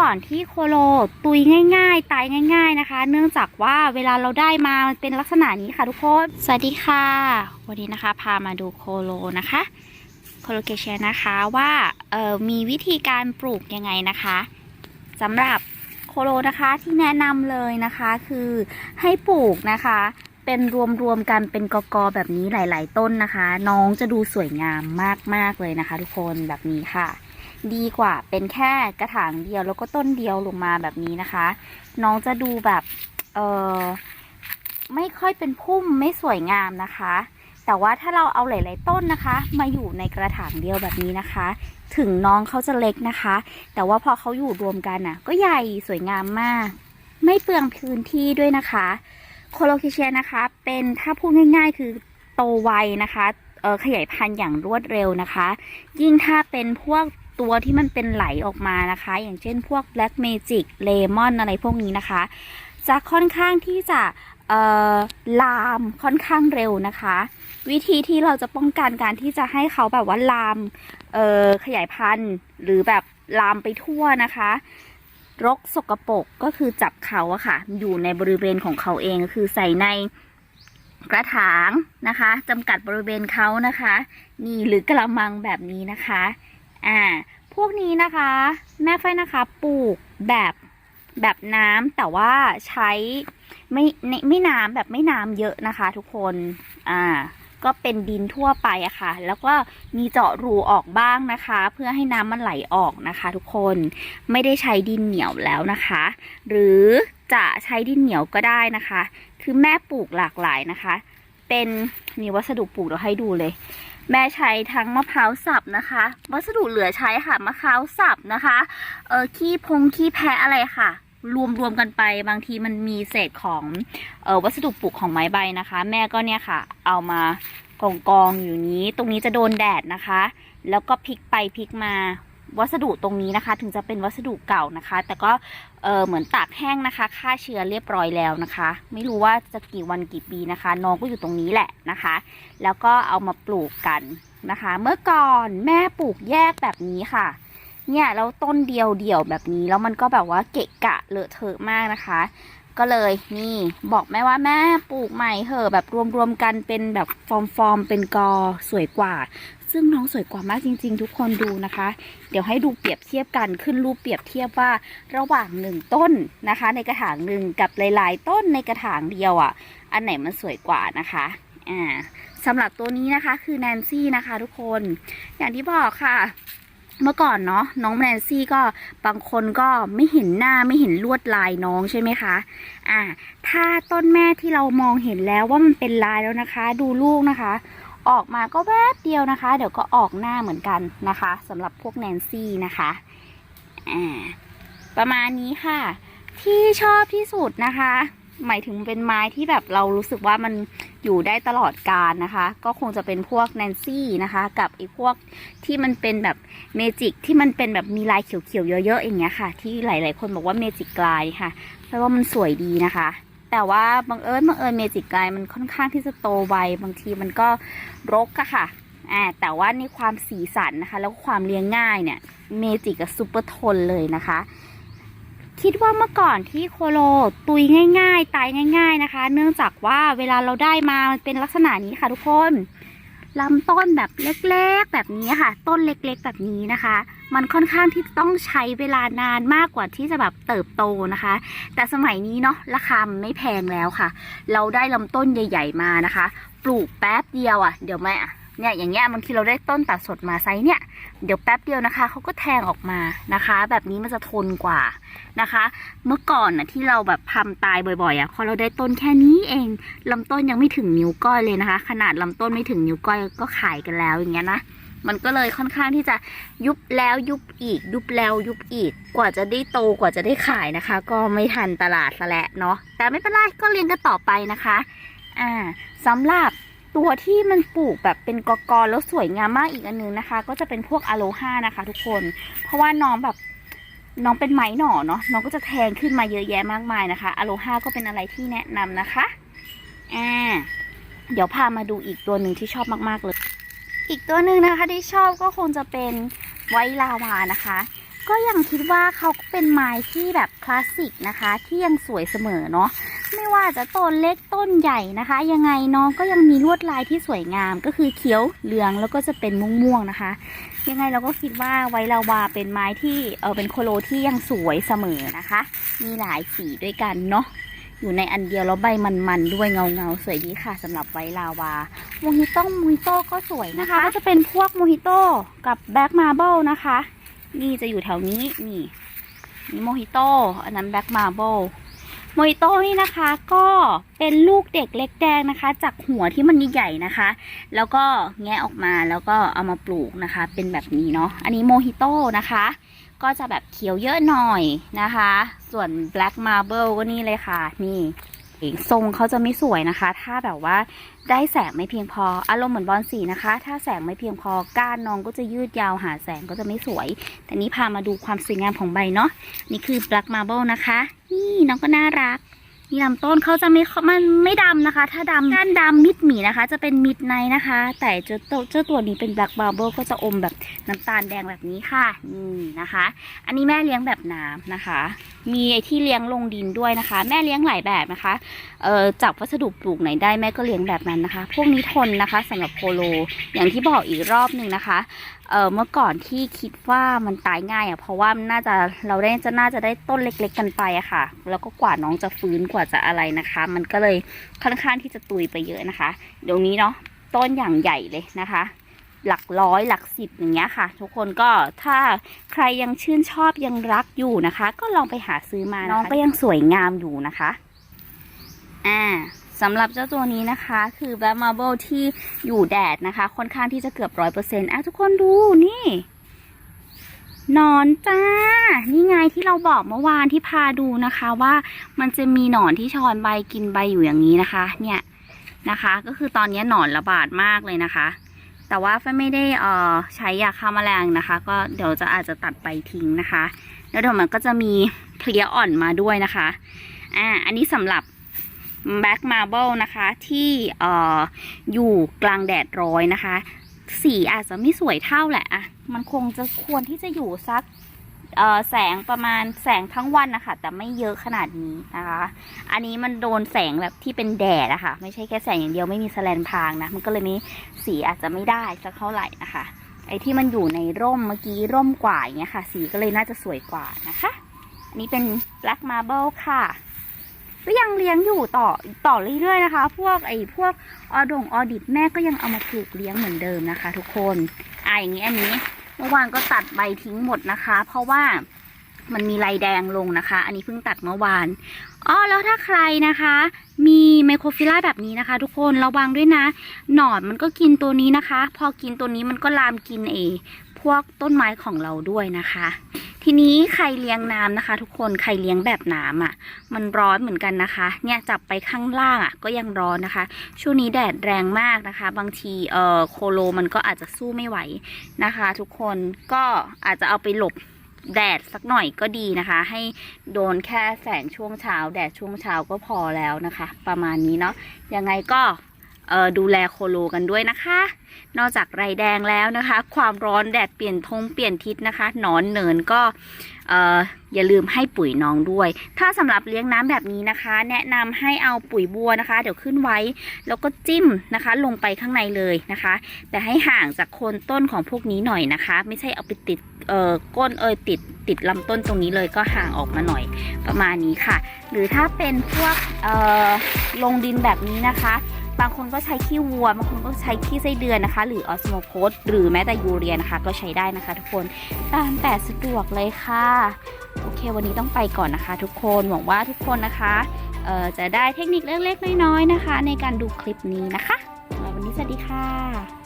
ก่อนที่โคโลตุยง่าย ๆ ตายง่าย ๆนะคะ เนื่องจากว่าเวลาเราได้มามันเป็นลักษณะนี้ค่ะทุกคน สวัสดีค่ะ วันนี้นะคะ พามาดูโคโลนะคะโคโลเกเชนนะคะว่าเอ่อมีวิธีการปลูกยังไงนะคะสำหรับโคโลนะคะที่แนะนำเลยนะคะคือให้ปลูกนะคะ เป็นรวมๆกันเป็นกกอแบบนี้หลาย ๆ ต้นนะคะ น้องจะดูสวยงามมากๆเลยนะคะ ทุกคนแบบนี้ค่ะ ดีกว่าเป็นแค่กระถางเดียวแล้วก็ต้นเดียวลงมาแบบนี้นะคะ น้องจะดูแบบเออไม่ค่อยเป็นพุ่มไม่สวยงามนะคะ แต่ว่าถ้าเราเอาหลาย ๆ ต้นนะคะ มาอยู่ในกระถางเดียวแบบนี้นะคะ ถึงน้องเขาจะเล็กนะคะ แต่ว่าพอเขาอยู่รวมกันน่ะ ก็ใหญ่สวยงามมาก ไม่เปลืองพื้นที่ด้วยนะคะโคโลคิเชียนะคะ เป็นถ้าพูดง่าย ๆ คือโตไวนะคะเออขยายพันธุ์อย่างรวดเร็วนะคะ ยิ่งถ้าเป็นพวก ตัวที่มันเป็นไหลออกมานะคะ อย่างเช่นพวก Black Magic Lemon อะไรพวกนี้นะคะ จะค่อนข้างที่จะลามค่อนข้างเร็วนะคะ วิธีที่เราจะป้องกันการที่จะให้เขาแบบว่าลามขยายพันธุ์ หรือแบบลามไปทั่วนะคะรกสกปรกก็คือจับเขาอะค่ะ อยู่ในบริเวณของเขาเองก็คือใส่ในกระถางนะคะจำกัดบริเวณเขานะคะ นี่หรือกระมังแบบนี้นะคะ อ่า พวกนี้นะคะ แม่ไฟนะคะปลูกแบบแบบน้ำแต่ว่าใช้ไม่ไม่น้ำแบบไม่น้ำเยอะนะคะ ทุกคนอ่าก็เป็นดินทั่วไปอะค่ะ แล้วก็มีเจาะรูออกบ้างนะคะ เพื่อให้น้ำมันไหลออกนะคะ ทุกคน ไม่ได้ใช้ดินเหนียวแล้วนะคะ หรือจะใช้ดินเหนียวก็ได้นะคะ คือแม่ปลูกหลากหลายนะคะ เป็นมีวัสดุปลูกเดี๋ยวให้ดูเลย แม่ใช้ทั้งมะพร้าวสับนะคะ วัสดุเหลือใช้ค่ะมะพร้าวสับนะคะเออขี้พงขี้แพะอะไรค่ะ รวมรวมกันไปบางทีมันมีเศษของเออวัสดุปลูกของไม้ใบนะคะ แม่ก็เนี่ยค่ะ เอามากองกองอยู่นี้ ตรงนี้จะโดนแดดนะคะ แล้วก็พลิกไปพลิกมา วัสดุตรงนี้นะคะ ถึงจะเป็นวัสดุเก่านะคะ แต่ก็เออเหมือนตากแห้งนะคะฆ่าเชื้อเรียบร้อยแล้วนะคะ ไม่รู้ว่าจะกี่วันกี่ปีนะคะ น้องก็อยู่ตรงนี้แหละนะคะ แล้วก็เอามาปลูกกันนะคะ เมื่อก่อนแม่ปลูกแยกแบบนี้ค่ะ เนี่ยแล้วต้นเดียวเดี่ยวแบบนี้แล้วมันก็แบบว่าเกะกะเลอะเทอะมากนะคะ ก็เลยนี่บอกแม่ว่าแม่ปลูกใหม่เหอะแบบรวมๆกันเป็นแบบฟอร์มฟอร์มๆเป็นกอสวยกว่า ซึ่งน้องสวยกว่ามากจริง ๆ ทุกคนดูนะคะ เดี๋ยวให้ดูเปรียบเทียบกันขึ้นรูปเปรียบเทียบว่าระหว่างหนึ่งต้นนะคะ ในกระถางหนึ่งกับหลายๆ ต้นในกระถางเดียวอะ อันไหนมันสวยกว่านะคะอ่าสำหรับตัวนี้นะคะคือแนนซี่นะคะ ทุกคนอย่างที่บอกค่ะเมื่อก่อนเนาะน้องแนนซี่ก็บางคนก็ไม่เห็นหน้าไม่เห็นลวดลายน้องใช่ไหมคะอ่าถ้าต้นแม่ที่เรามองเห็นแล้วว่ามันเป็นลายแล้วนะคะ ดูลูกนะคะ ออกมาก็แวบเดียวนะคะ เดี๋ยวก็ออกหน้าเหมือนกันนะคะสำหรับพวกแนนซี่นะคะอ่าประมาณนี้ค่ะ ที่ชอบที่สุดนะคะ หมายถึงเป็นไม้ที่แบบเรารู้สึกว่ามันอยู่ได้ตลอดกาลนะคะ ก็คงจะเป็นพวกแนนซี่นะคะ กับไอ้พวกที่มันเป็นแบบเมจิกที่มันเป็นแบบมีลายเขียวๆเยอะๆอย่างเงี้ยค่ะ ที่หลายๆคนบอกว่าเมจิกลายค่ะเพราะว่ามันสวยดีนะคะ แต่ว่าบังเอิญบังเอิญเมจิกลายมันค่อนข้างที่จะโตไวบางทีมันก็รกอะค่ะอ่าแต่ว่าในความสีสันนะคะ แล้วความเลี้ยงง่ายเนี่ยเมจิกกับซูเปอร์ทนเลยนะคะ คิดว่าเมื่อก่อนที่โคโลตุยง่าย ๆ ตายง่าย ๆนะคะ เนื่องจากว่าเวลาเราได้มามันเป็นลักษณะนี้ค่ะทุกคนลำต้นแบบเล็กๆ แบบนี้ค่ะ ต้นเล็กๆ แบบนี้นะคะ มันค่อนข้างที่ต้องใช้เวลานานมากกว่าที่จะแบบเติบโตนะคะ แต่สมัยนี้เนาะราคามไม่แพงแล้วค่ะ เราได้ลำต้นใหญ่ ๆ มานะคะ ปลูกแป๊บเดียวอะ่ะ เดี๋ยวแม่อะเนี่ยอย่างเงี้ยบางทีเราได้ต้นตัดสดมาไซส์เนี่ยเดี๋ยวแป๊บเดียวนะคะเขาก็แทงออกมานะคะ แบบนี้มันจะทนกว่านะคะ เมื่อก่อนน่ะที่เราแบบทำตายบ่อยๆอะพอเราได้ต้นแค่นี้เองลำต้นยังไม่ถึงนิ้วก้อยเลยนะคะ ขนาดลำต้นไม่ถึงนิ้วก้อยก็ขายกันแล้วอย่างเงี้ยนะ มันก็เลยค่อนข้างที่จะยุบแล้วยุบอีก ยุบแล้วยุบอีกกว่าจะได้โตกว่าจะได้ขายนะคะ ก็ไม่ทันตลาดซะแล้วเนาะแต่ไม่เป็นไรก็เรียนกันต่อไปนะคะอ่าสำหรับตัวที่มันปลูกแบบเป็นกอกๆแล้วสวยงามมากอีกอันนึงนะคะ ก็จะเป็นพวกอะโลฮานะคะ ทุกคน เพราะว่าน้องแบบน้องเป็นไม้หน่อเนาะน้องก็จะแทงขึ้นมาเยอะแยะมากมายนะคะอะโลฮาก็เป็นอะไรที่แนะนำนะคะอ่าเดี๋ยวพามาดูอีกตัวหนึ่งที่ชอบมากๆเลย อีกตัวหนึ่งนะคะที่ชอบก็คงจะเป็นไวลาวานะคะ ก็ยังคิดว่าเขาเป็นไม้ที่แบบคลาสสิกนะคะ ที่ยังสวยเสมอเนาะไม่ว่าจะต้นเล็กต้นใหญ่นะคะ ยังไงน้องก็ยังมีลวดลายที่สวยงามก็คือเขียวเหลืองแล้วก็จะเป็นม่วงๆนะคะ ยังไงเราก็คิดว่าไวลาวาเป็นไม้ที่เออเป็นโคโลที่ยังสวยเสมอนะคะ มีหลายสีด้วยกันเนาะ อยู่ในอันเดียวแล้วใบมันๆด้วยเงาๆสวยดีค่ะสำหรับไวลาวาโมฮิโต้โมฮิโต้ก็สวยนะคะ ก็จะเป็นพวกโมฮิโต้กับแบล็กมาเบิลนะคะ นี่จะอยู่แถวนี้นี่นี่โมฮิโต้อันนั้นแบล็กมาเบิล มฮิโต้นี่นะคะก็เป็นลูกเด็กเล็กแดงนะคะ จากหัวที่มันใหญ่นะคะ แล้วก็แงะออกมาแล้วก็เอามาปลูกนะคะ เป็นแบบนี้เนาะอันนี้โมฮิโต้นะคะ ก็จะแบบเขียวเยอะหน่อยนะคะ ส่วน Black Marble ก็นี่เลยค่ะนี่ ทรงเขาจะไม่สวยนะคะ ถ้าแบบว่าได้แสงไม่เพียงพอ อารมณ์เหมือนบอลสีนะคะ ถ้าแสงไม่เพียงพอก้านน้องก็จะยืดยาวหาแสงก็จะไม่สวย แต่นี้พามาดูความสวยงามของใบเนาะนี่คือ Black Marble นะคะ นี่น้องก็น่ารัก นี่ลำต้นเขาจะไม่มันไม่ดำนะคะ ถ้าดำด้านดำมิดหมีนะคะ จะเป็นมิดไนนะคะ แต่เจ้าตัวเจ้าตัวนี้เป็น Black Marble ก็จะอมแบบน้ำตาลแดงแบบนี้ค่ะนี่นะคะ อันนี้แม่เลี้ยงแบบน้ำนะคะ มีไอที่เลี้ยงลงดินด้วยนะคะ แม่เลี้ยงหลายแบบนะคะเอ่อจากวัสดุปลูกไหนได้แม่ก็เลี้ยงแบบนั้นนะคะ พวกนี้ทนนะคะสำหรับโพโล อย่างที่บอกอีกรอบหนึ่งนะคะ เอ่อเมื่อก่อนที่คิดว่ามันตายง่ายอะ่ะเพราะว่ามันน่าจะเราได้จะน่าจะได้ต้นเล็ก ๆ กันไปอะค่ะ แล้วก็กว่าน้องจะฟื้นกว่าจะอะไรนะคะ มันก็เลยค่อนข้างที่จะตุยไปเยอะนะคะ เดี๋ยวนี้เนาะต้นอย่างใหญ่เลยนะคะ หลักร้อยหลักสิบอย่างเงี้ยค่ะ ทุกคนก็ถ้าใครยังชื่นชอบยังรักอยู่นะคะ ก็ลองไปหาซื้อมาน้องก็ยังสวยงามอยู่นะคะ อ่า สำหรับเจ้าตัวนี้นะคะ คือ Black Marble ที่อยู่แดดนะคะ ค่อนข้างที่จะเกือบร้อยเปอร์เซ็นต์อะทุกคนดูนี่นอนจ้า นี่ไงที่เราบอกเมื่อวานที่พาดูนะคะว่ามันจะมีหนอนที่ชอนใบกินใบอยู่อย่างนี้นะคะ เนี่ยนะคะ ก็คือตอนนี้หนอนระบาดมากเลยนะคะ แต่ว่าไฟไม่ได้เอ่อใช้ยาฆ่าแมลงนะคะ ก็เดี๋ยวจะอาจจะตัดใบทิ้งนะคะ แล้วเดี๋ยวมันก็จะมีเพลียอ่อนมาด้วยนะคะ อ่า อันนี้สำหรับ Black Marble นะคะที่อ่อยู่กลางแดดร้อยนะคะ สีอาจจะไม่สวยเท่าแหละอะมันคงจะควรที่จะอยู่สักแสงประมาณแสงทั้งวันนะคะแต่ไม่เยอะขนาดนี้นะคะ อันนี้มันโดนแสงแบบที่เป็นแดดอะคะ่ะ ไม่ใช่แค่แสงอย่างเดียวไม่มีแสแลนพรางนะ มันก็เลยม่สีอาจจะไม่ได้สักเท่าไหร่นะคะ ไอ้ที่มันอยู่ในร่มเมื่อกี้ร่มกว่าอย่างเงี้ยค่ะ สีก็เลยน่าจะสวยกว่านะคะ อันนี้เป็น Black Marble ค่ะ ก็ยังเลี้ยงอยู่ต่อต่อเรื่อยๆนะคะ พวกไอ้พวกออดงออดิบแม่ก็ยังเอามาปลูกเลี้ยงเหมือนเดิมนะคะ ทุกคนอะอย่างนี้อันนี้เมื่อวานก็ตัดใบทิ้งหมดนะคะ เพราะว่ามันมีลายแดงลงนะคะ อันนี้เพิ่งตัดเมื่อวานอ๋อแล้วถ้าใครนะคะ มีไมโครฟิล่าแบบนี้นะคะ ทุกคนระวังด้วยนะ หนอนมันก็กินตัวนี้นะคะ พอกินตัวนี้มันก็ลามกินเอ พวกต้นไม้ของเราด้วยนะคะ ทีนี้ใครเลี้ยงน้ำนะคะ ทุกคนใครเลี้ยงแบบน้ำอะ มันร้อนเหมือนกันนะคะ เนี่ยจับไปข้างล่างอะก็ยังร้อนนะคะ ช่วงนี้แดดแรงมากนะคะ บางทีเอ่อโคโลมันก็อาจจะสู้ไม่ไหวนะคะ ทุกคนก็อาจจะเอาไปหลบแดดสักหน่อยก็ดีนะคะ ให้โดนแค่แสงช่วงเช้า แดดช่วงเช้าก็พอแล้วนะคะ ประมาณนี้เนาะยังไงก็เอ่อดูแลโคโลกันด้วยนะคะ นอกจากไรแดงแล้วนะคะ ความร้อนแดดเปลี่ยนทงเปลี่ยนทิศนะคะ หนอนเหนินก็เอออย่าลืมให้ปุ๋ยน้องด้วย ถ้าสำหรับเลี้ยงน้ำแบบนี้นะคะ แนะนำให้เอาปุ๋ยบัวนะคะ เดี๋ยวขึ้นไว้ แล้วก็จิ้มนะคะ ลงไปข้างในเลยนะคะ แต่ให้ห่างจากโคนต้นของพวกนี้หน่อยนะคะ ไม่ใช่เอาไปติดเอ่อก้นเอยติดติดลำต้นตรงนี้เลยก็ห่างออกมาหน่อยประมาณนี้ค่ะ หรือถ้าเป็นพวกเอ่อลงดินแบบนี้นะคะ บางคนก็ใช้ขี้วัว บางคนก็ใช้ขี้ไส้เดือนนะคะ หรือออสโมโพสหรือแม้แต่ยูเรียนะคะ ก็ใช้ได้นะคะทุกคนตามแต่สะดวกเลยค่ะ โอเค วันนี้ต้องไปก่อนนะคะ ทุกคนหวังว่าทุกคนนะคะเอ่อจะได้เทคนิคเล็กๆน้อยๆนะคะ ในการดูคลิปนี้นะคะวันนี้สวัสดีค่ะ